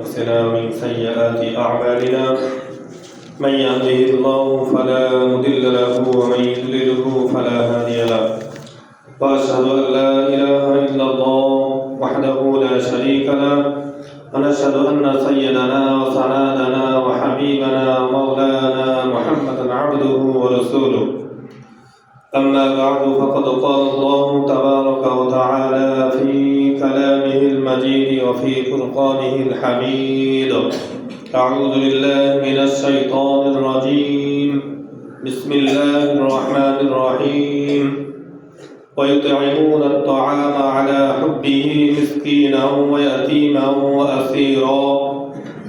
أنفسنا من سيئات أعمالنا. من يهده الله فلا مضل له ومن يضلله فلا هادي له. وأشهد أن لا إله إلا الله وحده لا شريك له. ونشهد أن سيدنا وسندنا وحبيبنا مولانا محمدا عبده ورسوله. أما بعد فقد قال الله تبارك وتعالى في كلامه المجيد وفي فرقانه الحميد. أعوذ بالله من الشيطان الرجيم. بسم الله الرحمن الرحيم. ويطعمون الطعام على حبه مسكينا ويتيما وأسيرا.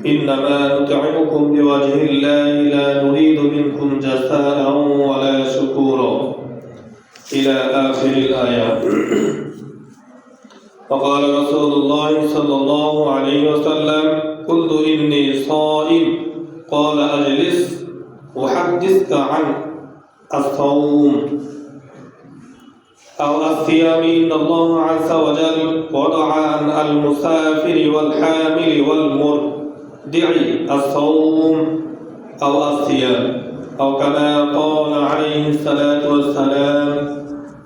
إنما نطعمكم بوجه الله لا نريد منكم جزاء ولا شكورا. إلى آخر الآية وقال رسول الله صلى الله عليه وسلم قلت إني صائم. قال أجلس أحدثك عن الصوم أو الصيام إن الله عز وجل وضع عن المسافر والحامل والمرضع الصوم أو الصيام. أو كما قال عليه الصلاة والسلام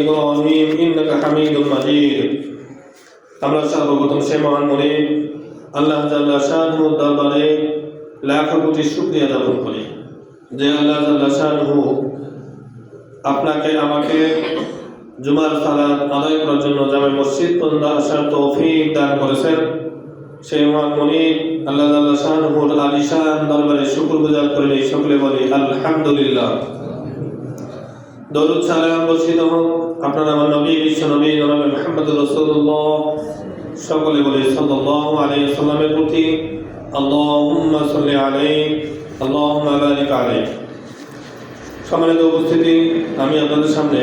ইব্রাহিম ইন্নাকা মাজিদ আমরা সর্বপ্রথম সে মহান মনে আল্লাহ শাহু দরবারে লাখ কোটি জ্ঞাপন করি যে আল্লাহ শাহু আপনাকে, আমাকে জুমার সালাত আদায় করার জন্য জামে মসজিদ পর্যন্ত আসার তৌফিক দান করেছেন। সেই মহান মনি আল্লাহ তাআলা শাহুর আলিশান দরবারে শুক্রগুজার গুজার এই সকলে বলি, আলহামদুলিল্লাহ। দরুদ সালাম বর্ষিত হোক। আপনার আমার নবী, বিশ্ব নবী জনাবে মুহাম্মদ রাসূলুল্লাহ, সকলে বলি সাল্লাল্লাহু আলাইহি সাল্লামের প্রতি আল্লাহুম্মা সাল্লি আলাইহি, আল্লাহুম্মা বারিক আলাইহি। সম্মানিত উপস্থিতি, আমি আপনাদের সামনে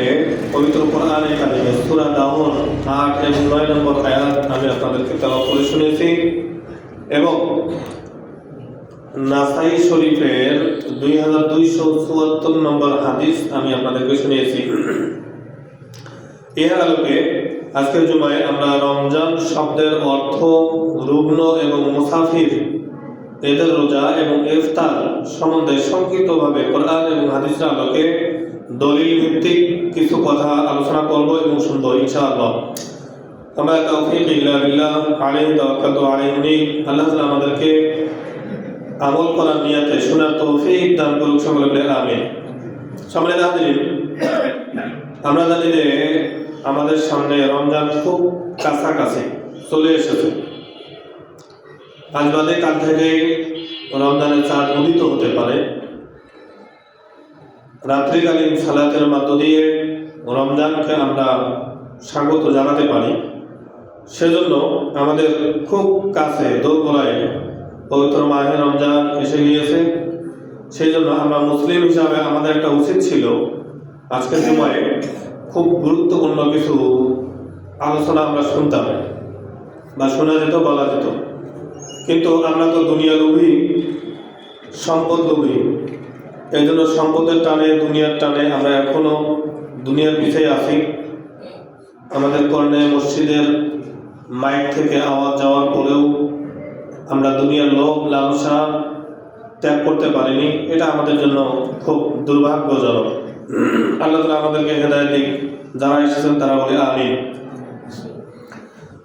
পবিত্র কোরআনে কারিমে সূরা দাউন 8 এবং 9 নম্বর আয়াত আমি আপনাদেরকে তেলাওয়াত করে শুনেছি। এবং নাসাই শরীফের 2274 নম্বর হাদিস আমি আপনাদেরকে শুনিয়েছি। এর আলোকে আজকের জুমায় আমরা রমজান শব্দের অর্থ রুগ্ন এবং মুসাফির এদের রোজা এবং ইফতার সম্বন্ধে সংক্ষিপ্তভাবে কোরআন এবং হাদিসের আলোকে দলিল ভিত্তিক কিছু কথা আলোচনা করব এবং শুনব, ইনশাআল্লাহ। আমরা তৌফিক ইল্লা বিল্লাহ, আলাইহি তাওয়াক্কালতু আল্লাহ আমাদেরকে আমল করার নিয়তে শোনার তৌফিক দান করুক সকলে আমিন। সম্মানিত হাজিরিন আমরা জানি যে আমাদের সামনে রমজান খুব কাছাকাছি, চলে এসেছে। আজ বাদে কাল থেকে রমজানের চাঁদ উদিত হতে পারে। রাত্রিকালীন সালাতের মধ্য দিয়ে রমজানকে আমরা স্বাগত জানাতে পারি। সেজন্য আমাদের খুব কাছে দোরগোড়ায় পবিত্র মাহে রমজান এসে গিয়েছে। সেই জন্য আমরা মুসলিম হিসাবে আমাদের একটা উচিত ছিল আজকের সময়ে খুব গুরুত্বপূর্ণ কিছু আলোচনা আমরা শুনতাম বা শোনা যেত, বলা যেত। কিন্তু আমরা তো দুনিয়া লোভী, সম্পদ লোভী। এই জন্য সম্পদের টানে, দুনিয়ার টানে আমরা এখনও দুনিয়ার পিছিয়ে আসি আমাদের কর্ণে মসজিদের মাইক থেকে আওয়াজ যাওয়ার পরেও আমরা দুনিয়ার লোভ, লালসা ত্যাগ করতে পারিনি। এটা আমাদের জন্য খুব দুর্ভাগ্যজনক। আল্লাহ তালা আমাদেরকে হেদায়ত দিক। যারা এসেছেন তারা বলে আমিন।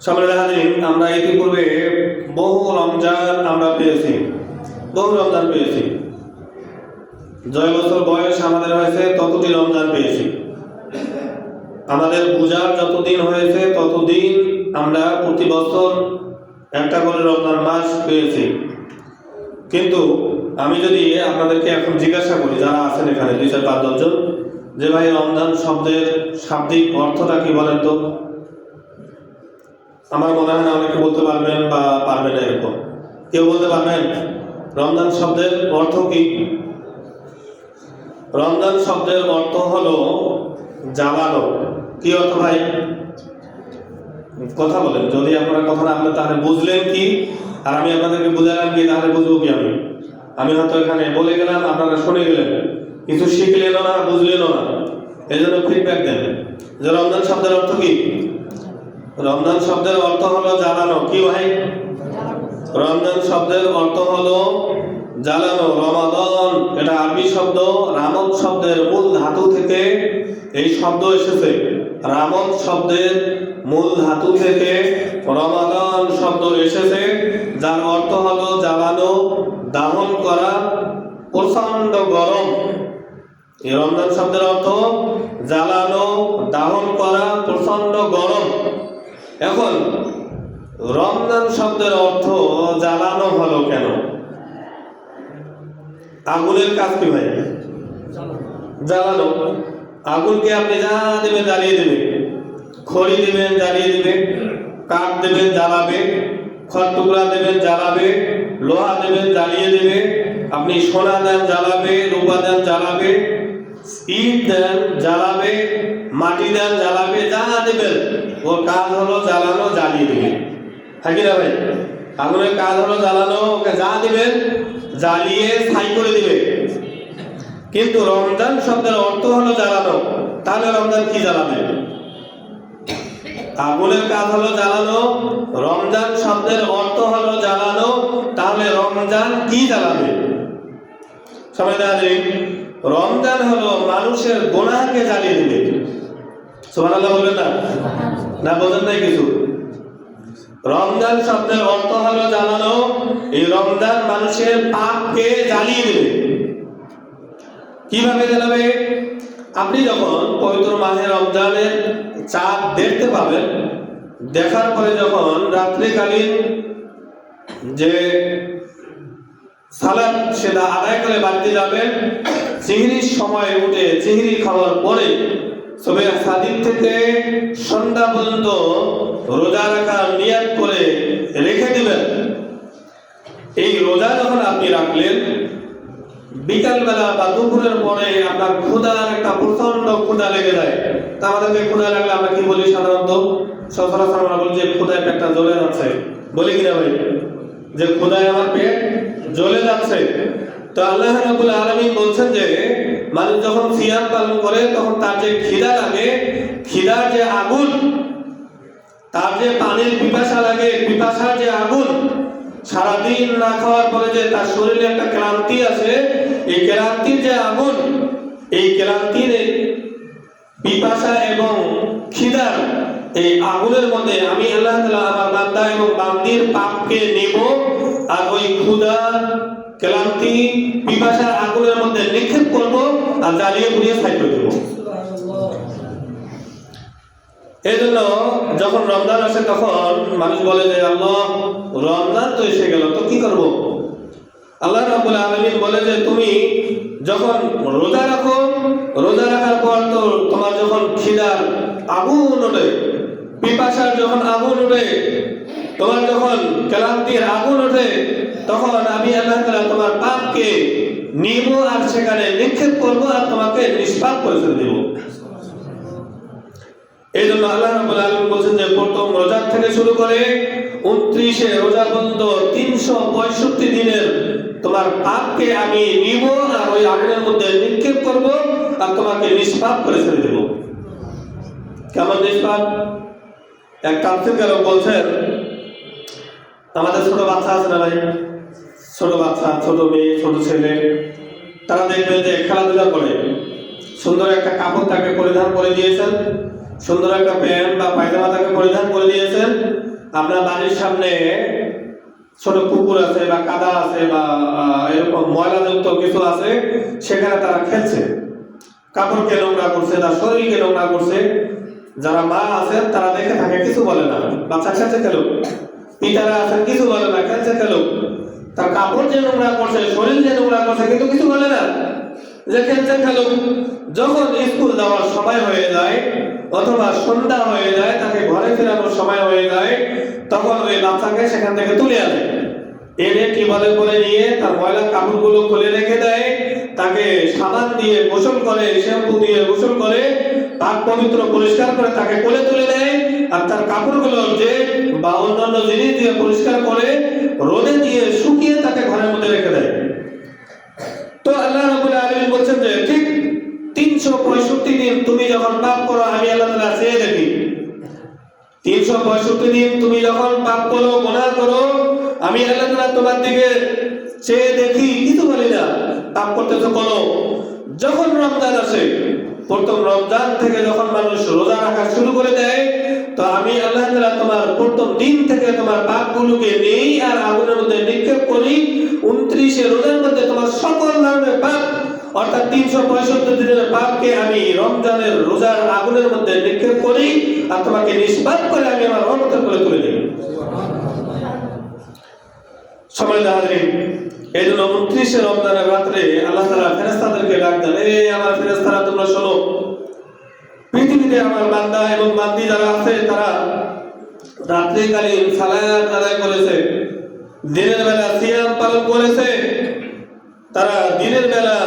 সম্মানিত হাজিরিন আমরা ইতিপূর্বে বহু রমজান আমরা পেয়েছি। বহু রমজান পেয়েছি। জয় বছর বয়স আমাদের হয়েছে, ততটি রমজান পেয়েছি। আমাদের পূজার যতদিন হয়েছে, ততদিন আমরা প্রতি বছর একটা করে রমজান মাস পেয়েছি। কিন্তু আমি যদি আপনাদেরকে এখন জিজ্ঞাসা করি, যারা আছেন এখানে, দুই চার পাঁচ দশজন যে ভাই রমজান শব্দের শাব্দিক অর্থটা কি বলেন তো? আমার মনে হয় না অনেকে বলতে পারবেন বা পারবেন না এরকম। কেউ বলতে পারবেন, রমজান শব্দের অর্থ কি? রমজান শব্দের অর্থ হলো জ্বালানো। কি অর্থ ভাই? কথা বলেন। যদি আপনারা কথা না বলেন, তাহলে বুঝলেন কি? আর আমি আপনাদেরকে বুঝালাম কি, তাহলে বুঝব কি আমি? আমি হয়তো এখানে বলে গেলাম, আপনারা শুনে গেলেন। কিছু শিখলেনও না বুঝলেন না। এই জন্য ফিডব্যাক দেন। যে রমজান শব্দের অর্থ কি? রমজান শব্দের অর্থ হলো জ্বালানো। কি ভাই? রমজান শব্দের অর্থ হলো জ্বালানো। রমাদন, এটা আরবি শব্দ। রামত শব্দের মূল ধাতু থেকে এই শব্দ এসেছে। রামত শব্দের মূল ধাতু থেকে রমাদন শব্দ এসেছে, যার অর্থ হলো জ্বালানো, দাহন করা প্রচণ্ড গরম। এই রমজান শব্দের অর্থ জ্বালানো, দাহন করা প্রচণ্ড গরম। এখন রমজান শব্দের অর্থ জ্বালানো হলো কেন? আগুনের কাজ কি ভাই জ্বালানো। আগুনকে আপনি যা দেবেন জ্বালিয়ে দেবেন। খড়ি দেবেন, জ্বালিয়ে দেবে কাঠ দেবেন, জ্বালাবে, খড় টুকরা দেবেন, জ্বালাবে, লোহা দেবেন, জ্বালিয়ে দেবে, আপনি সোনা দেন, জ্বালাবে, রূপা দেন, জ্বালাবে, ইট দেন, জ্বালাবে, মাটি দেন, জ্বালাবে, যা দেবেন, ওর কাজ হলো জ্বালানো, জ্বালিয়ে দেবে হ্যাঁ কি না ভাই? আগুনের কাজ হলো জ্বালানো, ওকে যা দিবেন, জ্বালিয়ে ছাই করে দিবে কিন্তু রমজান শব্দের অর্থ হলো জ্বালানো। তাহলে রমজান কি জ্বালাবে? আগুনের কাজ হলো জ্বালানো। রমজান শব্দের অর্থ হলো জ্বালানো। তাহলে রমজান কি জ্বালাবে? সবাই দাঁড়িয়ে রমজান হলো মানুষের গোনাকে জ্বালিয়ে দিবে। সুবহানাল্লাহ বলবেন না? না বোঝেন নাই কিছু? রমজান শব্দের অর্থ হলো জ্বালানো। এই রমজান মানুষের পাপকে জ্বালিয়ে দেবে। কীভাবে জ্বালাবে? আপনি যখন পবিত্র মাহে রমজানের চাঁদ দেখতে পাবেন, দেখার পরে যখন রাত্রিকালীন যে সালাদ সেটা আদায় করে বাড়িতে যাবেন, চিংড়ির সময় উঠে চিংড়ি খাওয়ার পরে সবে সাদিক থেকে সন্ধ্যা পর্যন্ত রোজা রাখার নিয়াত করে রেখে দিবেন। এই রোজা যখন আপনি রাখলেন বিকালবেলা বা দুপুরের পরে আপনার ক্ষুধার একটা প্রচণ্ড ক্ষুধা লেগে যায়। তা আমাদেরকে ক্ষুধা লাগলে আমরা কি বলি সাধারণত? সচরাচর আমরা বলি যে ক্ষুধায় পেটটা জ্বলে যাচ্ছে। বলি কিনা ভাই? যে ক্ষুধায় আমার পেট জ্বলে যাচ্ছে। তো আল্লাহ রাব্বুল আলামিন বলছেন যে, মানুষ যখন সিয়াম পালন করে, তখন তার যে খিদা লাগে, খিদার যে আগুন, তার যে পানির পিপাসা লাগে, পিপাসার যে আগুন সারাদিন না খাওয়ার পরে যে তার শরীরে একটা ক্লান্তি আছে এই ক্লান্তির যে আগুন, এই ক্লান্তির পিপাসা এবং খিদার এই আগুনের মধ্যে আমি আল্লাহ তাআলা আমার বান্দা এবং বান্দির পাপকে নেব আর ওই ক্ষুধা, ক্লান্তি পিপাসার আগুনের মধ্যে নিক্ষেপ করব আর জ্বালিয়ে পুড়িয়ে ছাই করে দেবো এই জন্য যখন রমজান আসে, তখন মানুষ বলে যে, আল্লাহ, রমজান তো এসে গেল, তো কি করব? আল্লাহ রাব্বুল আলামিন বলে যে, তুমি যখন রোজা রাখো, রোজা রাখার পর তো তোমার যখন খিদার আগুন ওঠে, পিপাসার যখন আগুন ওঠে, তোমার যখন ক্লান্তির আগুন ওঠে, তখন আমি আল্লাহ তাআলা তোমার পাপকে নিব আর সেখানে নিক্ষেপ করব আর তোমাকে নিষ্পাপ করে ফেলে দেবো। এই জন্য আল্লাহ রাব্বুল আলামিন বলছেন যে, প্রথম রোজা থেকে শুরু করে উনত্রিশে রোজা পর্যন্ত তিনশো পঁয়ষট্টি দিনের তোমার পাপকে আমি নিব আর ওই আগুনের মধ্যে নিক্ষেপ করব আর তোমাকে নিষ্পাপ করে ছেড়ে দেব। কেমন নিষ্পাপ? এক তাফসীরকারক বলছেন, আমাদের ছোট বাচ্চা আছে না ভাই ছোট বাচ্চা, ছোট মেয়ে, ছোট ছেলে। তারা দেখবেন যে খেলাধুলা করে। সুন্দর একটা কাপড় তাকে পরিধান করে দিয়েছেন। সুন্দর একটা প্যান্ট বা পায়জামা তাকে পরিধান করে দিয়েছেন আপনার বাড়ির সামনে ছোট পুকুর আছে বা কাদা আছে বা এরকম ময়লাযুক্ত কিছু আছে, সেখানে তারা খেলছে। কাপড়কে নোংরা করছে, তার শরীরকে নোংরা করছে। যারা মা আছেন, তারা দেখে থাকে, কিছু বলে না। বাচ্চা খেলছে খেলুক পিতারা আছেন, কিছু বলে না, খেলছে খেলুক তার কাপড় যে নোংরা করছে, শরীর যে নোংরা করছে, কিন্তু কিছু বলে না। যে খেলুক যখন স্কুল যাওয়ার সময় হয়ে যায় অথবা সন্ধ্যা হয়ে যায়, তাকে ঘরে ফেরানোর সময় হয়ে যায়, তখন ওই বাচ্চাকে সেখান থেকে তুলে আনে। এনে টিবলে করে নিয়ে তার ময়লা কাপড়গুলো খুলে রেখে দেয়, তাকে সাবান দিয়ে গোসল করে, শ্যাম্পু দিয়ে গোসল করে পাক পবিত্র পরিষ্কার করে তাকে কোলে তুলে দেয় আর তার কাপড়গুলো যে বা অন্যান্য জিনিস দিয়ে পরিষ্কার করে, রোদে দিয়ে শুকিয়ে তাকে ঘরের মধ্যে রেখে দেয় তো আল্লাহ রাব্বুল আলামিন বলছেন যে ঠিক 365 দিন তুমি যখন পাপ করো আমি আল্লাহ তাআলা চেয়ে দেখি 365 দিন তুমি যখন পাপ করো, গুনাহ করো, আমি আল্লাহ তাআলা তোমার দিকে চেয়ে দেখি কিছু বলি না পাপ করতেছো করো যখন রমজান আসে, প্রথম রমজান থেকে যখন মানুষ রোজা রাখা শুরু করে দেয়, তো আমি আল্লাহ তাআলা তোমার প্রথম দিন থেকে তোমার পাপগুলোকে নেই আর আগুনের মধ্যে নিক্ষেপ করি। উনত্রিশে রোজার মধ্যে তোমার সকল ধরনের পাপ অর্থাৎ তিনশো পঁয়ষট্টি দিনের পাপকে আমি রমজানের রোজার আগুনের মধ্যে নিক্ষেপ করি আর তোমাকে নিষ্পাপ করে আমি আমার রহমতের করে তুলে দিই সময় হাজরিন, এই জন্য উনত্রিশে রমজানের রাত্রে আল্লাহ তালা ফেরেস্তাদেরকে ডাক দেন, এ আমার ফেরেস্তারা তোমরা শোনো, পৃথিবীতে আমার বান্দা এবং বান্দি যারা আছে, তারা রাত্রিকালীন সালাত আদায় করেছে, দিনের বেলা সিয়াম পালন করেছে তারা দিনের বেলা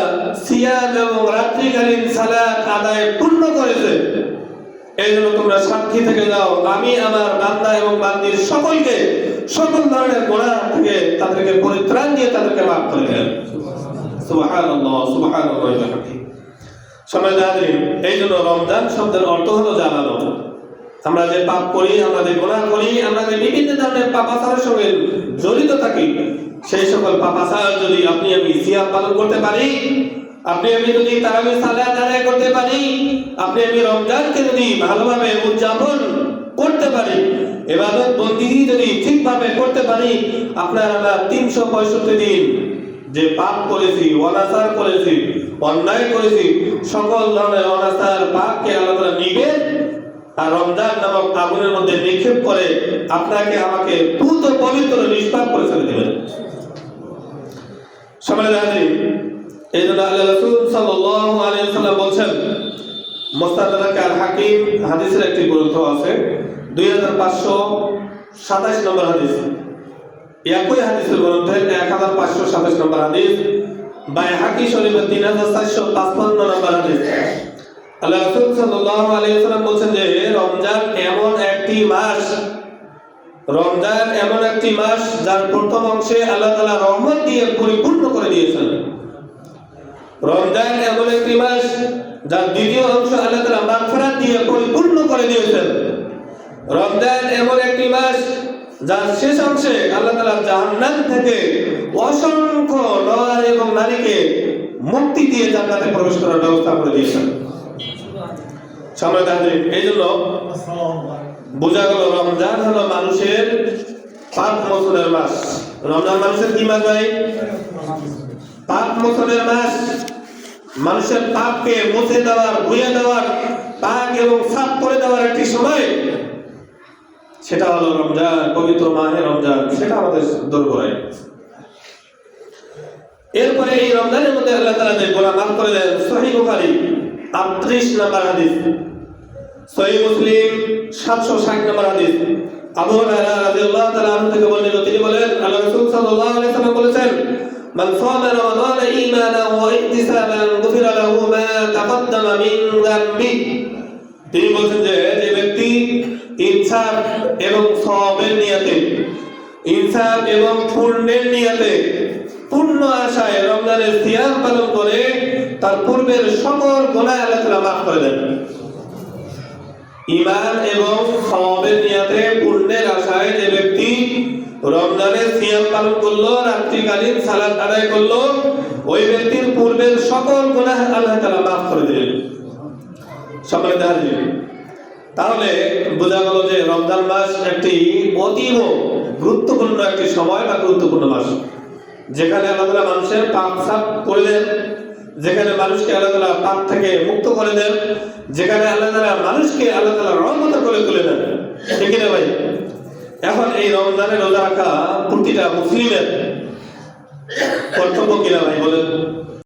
সিয়াম এবং রাত্রিকালীন সালাত আদায় পূর্ণ করেছে। এই জন্য তোমরা সাক্ষী থেকে যাও, আমি আমার বান্দা এবং বান্দির সকলকে সকল ধরনের গোড়া থেকে তাদেরকে পরিত্রাণ দিয়ে তাদেরকে মাফ করে দেন এই জন্য রমজান শব্দের অর্থ হলো জানানো। আমরা যে পাপ করি, আমরা যে গুনাহ করি, আমরা যে বিভিন্ন ধরনের পাপাচারের সঙ্গে জড়িত থাকি সেই সকল পাপাচার যদি আপনি আমি সিয়াম পালন করতে পারি, আপনি আমি যদি তারাবি সালাত আদায় করতে পারি, আপনি আমি রমজানকে যদি ভালোভাবে উদযাপন করতে পারি, এবাদত বন্দী যদি ঠিকভাবে করতে পারি, আপনার আমরা তিনশো পঁয়ষট্টি দিন যে পাপ করেছি, অনাচার করেছি, অন্যায় করেছি, সকল ধরনের অনাচার পাপকে তাআলা নিবেন আর রমজান নামক আগুনের মধ্যে নিক্ষেপ করে আপনাকে আমাকে পুত পবিত্র নিষ্পাপ করে ছেড়ে দেবেন। সম্মানিত হাজির এই জন্য আল্লাহ রাসূল সাল্লাল্লাহু আলাইহি ওয়াসাল্লাম বলছেন, মুস্তাদরাক আল হাকিম হাদিসের একটি গ্রন্থ আছে 2527 নম্বর হাদিস। একই হাদিসের গ্রন্থের 1527 নম্বর হাদিস বাইহাকি শরীফের 3455 নম্বর হাদিস। আল্লাহ রাসূল সাল্লাল্লাহু আলাইহি ওয়াসাল্লাম বলেন যে, রমজান এমন একটি মাস রমজান এমন একটি মাস যার প্রথম অংশে আল্লাহ তাআলা রহমত দিয়ে পরিপূর্ণ করে দিয়েছেন। রমজান এমন একটি মাস যার দ্বিতীয় অংশ আল্লাহ তাআলা মাগফিরাত দিয়ে পরিপূর্ণ করে দিয়েছেন। রমজান এমন একটি মাস যার শেষ অংশে আল্লাহ তাআলা জাহান্নাম থেকে অসংখ্য নর এবং নারীকে মুক্তি দিয়ে জান্নাতে প্রবেশ করার ব্যবস্থা করে দিয়েছেন। হাজরিন এই জন্য বোঝা গেল, রমজান হলো মানুষের পাপ মোচনের মাস। রমজান মানুষের কি মাস ভাই? পাপ মোচনের মাস। মানুষের পাপকে মুছে দেওয়ার ধুয়ে দেওয়ার, পাক এবং সাফ করে দেওয়ার একটি সময়। সেটা হলো রমজান, পবিত্র মাহে রমজান। সেটা আমাদের দূর করায় এরপরে এই রমজানের মধ্যে আল্লাহ তাআলা যে গোনা মাফ করে দেন, সহিহ বুখারী 38 নম্বর হাদিস। সহিহ মুসলিম 760 নম্বর হাদিস। আবু হুরায়রা রাদিয়াল্লাহু তাআলা থেকে বর্ণিত, তিনি বলেন, আল্লাহ রাসূল সাল্লাল্লাহু আলাইহি ওয়াসাল্লাম বলেছেন, মান সামা রমাদান ঈমানান ওয়া ইহতিসাবান গুফিরা লাহু মা তাকদ্দামা মিন তিনি বলছেন যে যে ব্যক্তি ইনসাফ এবং সওয়াবের নিয়তে, ইনসাফ এবং পুণ্যের নিয়তে, পূর্ণ আশায় রমজানের সিয়াম পালন করে, তার পূর্বের সকল গুনাহ আল্লাহ তাআলা মাফ করে দেন। ঈমান এবং সওয়াবের নিয়তে পুণ্যের আশায় যে ব্যক্তি রমজানের সিয়াম পালন করল, রাত্রিকালীন সালাত আদায় করল, ওই ব্যক্তির পূর্বের সকল গুনাহ আল্লাহ তাআলা মাফ করে দিলেন। সম্মানিত হাজির তাহলে বোঝা গেল যে রমজান মাস একটি অতীব গুরুত্বপূর্ণ একটি সময় বা গুরুত্বপূর্ণ মাস, যেখানে আল্লাহ মানুষের পাপ সাফ করে যেখানে মানুষকে আল্লাহ তালা পাপ থেকে মুক্ত করে দেন, যেখানে আল্লাহ তালা মানুষকে আল্লাহ তালা রহমত করে তুলে দেন। ঠিক না ভাই? এখন এই রমজানের রোজা রাখা প্রতিটা মুসলিমের কর্তব্য কিনা ভাই বলেন?